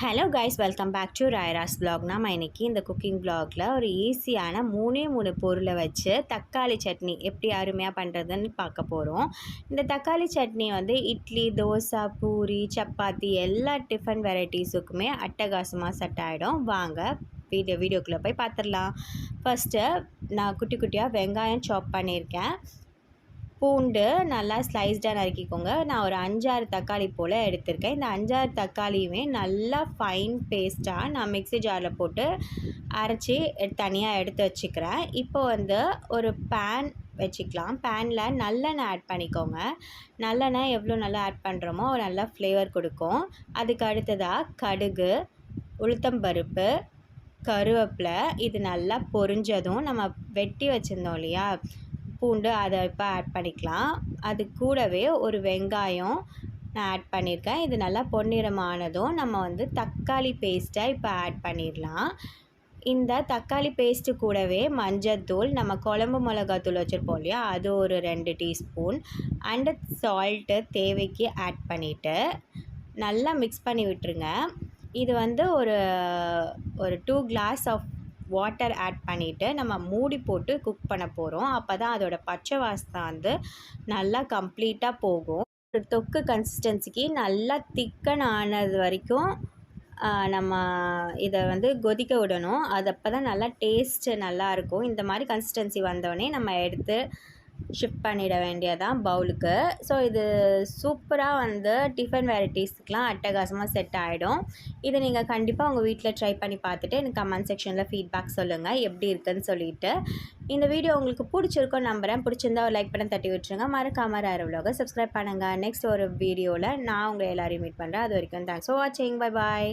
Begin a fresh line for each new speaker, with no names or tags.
Hello guys welcome back to Rayaras vlog. நம்ம இன்னைக்கு இந்த குக்கிங் vlogல ஒரு ஈஸியான மூணே மூணு பொருளை வச்சு தக்காளி சட்னி எப்படி அருமையாக பண்ணுறதுன்னு பார்க்க போகிறோம் இந்த தக்காளி சட்னி வந்து இட்லி தோசை பூரி சப்பாத்தி எல்லா டிஃபன் வெரைட்டிஸுக்குமே அட்டகாசமாக செட் ஆகிடும் வாங்க வீடியோ வீடியோக்குள்ளே போய் பார்த்துடலாம். ஃபஸ்ட்டு நான் குட்டி குட்டியாக வெங்காயம் சாப் பண்ணியிருக்கேன். பூண்டு நல்லா ஸ்லைஸ்டாக நறுக்கிக்கோங்க. நான் ஒரு அஞ்சாறு தக்காளி போல் எடுத்திருக்கேன். இந்த அஞ்சாறு தக்காளியுமே நல்லா ஃபைன் பேஸ்ட்டாக நான் மிக்சி ஜாரில் போட்டு அரைச்சி தனியாக எடுத்து வச்சுக்கிறேன். இப்போ வந்து ஒரு பேன் வச்சுக்கலாம். பேனில் நல்லெண்ணெய் ஆட் பண்ணிக்கோங்க. நல்லெண்ணெய் எவ்வளோ நல்லா ஆட் பண்ணுறோமோ நல்லா ஃப்ளேவர் கொடுக்கும். அதுக்கு அடுத்ததாக கடுகு உளுத்தம்பருப்பு கருவேப்பிலை. இது நல்லா பொரிஞ்சதும் நம்ம வெட்டி வச்சுருந்தோம் இல்லையா? பூண்டு அதை இப்போ ஆட் பண்ணிக்கலாம். அது கூடவே ஒரு வெங்காயம் நான் ஆட் பண்ணியிருக்கேன். இது நல்லா பொன்னிறமானதும் நம்ம வந்து தக்காளி பேஸ்ட்டை இப்போ ஆட் பண்ணிடலாம். இந்த தக்காளி பேஸ்ட்டு கூடவே மஞ்சத்தூள் நம்ம குழம்பு மிளகாத்தூள் வச்சுருப்போம் இல்லையா? அது ஒரு ரெண்டு டீஸ்பூன். அண்டு சால்ட்டு தேவைக்கு ஆட் பண்ணிவிட்டு நல்லா மிக்ஸ் பண்ணி விட்டுருங்க. இது வந்து ஒரு ஒரு two glass of water add பண்ணிவிட்டு நம்ம மூடி போட்டு குக் பண்ண போகிறோம் அப்போ தான் அதோட பச்சை வாசனை வந்து நல்லா கம்ப்ளீட்டாக போகும். ஒரு தொக்கு கன்சிஸ்டன்சிக்கு நல்லா திக்கன் ஆனது வரைக்கும் நம்ம இதை வந்து கொதிக்க விடணும். அது அப்போ தான் நல்லா டேஸ்ட்டு நல்லாயிருக்கும் இந்த மாதிரி கன்சிஸ்டன்சி வந்தோடனே நம்ம எடுத்து ஷிஃப்ட் பண்ணிட வேண்டியதான் பவுலுக்கு. ஸோ இது சூப்பராக வந்து டிஃபன் வெரைட்டிஸ்க்கெலாம் அட்டகாசமாக செட் ஆகிடும் இதை நீங்கள் கண்டிப்பாக உங்கள் வீட்டில் ட்ரை பண்ணி பார்த்துட்டு எனக்கு கமெண்ட் செக்ஷனில் ஃபீட்பேக் சொல்லுங்கள் எப்படி இருக்குன்னு சொல்லிட்டு. இந்த வீடியோ உங்களுக்கு பிடிச்சிருக்கோம் நம்புகிறேன் பிடிச்சிருந்தா ஒரு லைக் பண்ண தட்டி விட்டுருங்க. மறக்காமல் ரேர சப்ஸ்கிரைப் பண்ணுங்கள் நெக்ஸ்ட் ஒரு வீடியோவில் நான் உங்களை எல்லோரையும் மீட் பண்ணுறேன் அது வரைக்கும் தேங்க்ஸ் ஃபார் வாட்சிங் பை பாய்